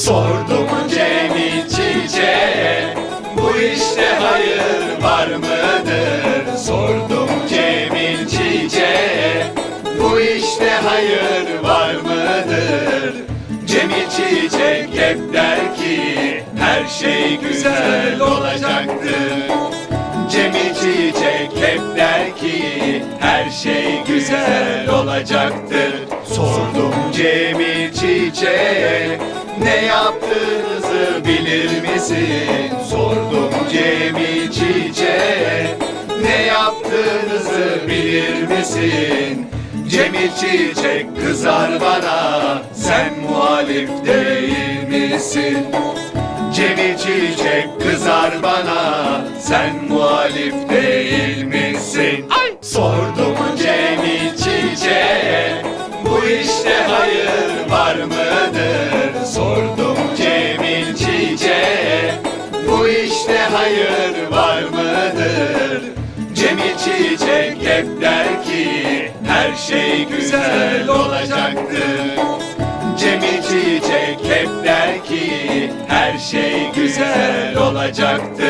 Sordum Cemil Çiçek'e Bu işte hayır var mıdır? Sordum Cemil Çiçek'e Bu işte hayır var mıdır? Cemil Çiçek hep der ki Her şey güzel olacaktır Cemil Çiçek hep der ki her şey güzel olacaktır. Sordum Cemil Çiçek'e ne yaptığınızı bilir misin? Sordum Cemil Çiçek'e ne yaptığınızı bilir misin? Cemil Çiçek kızar bana sen muhalif değil misin? Cemil Çiçek kızar bana Sen muhalif işte hayır var mıdır? Sordum Cemil Çiçek'e Bu işte hayır var mıdır? Cemil Çiçek hep der ki Her şey güzel olacaktır Cemil Çiçek hep der ki her şey güzel olacaktır.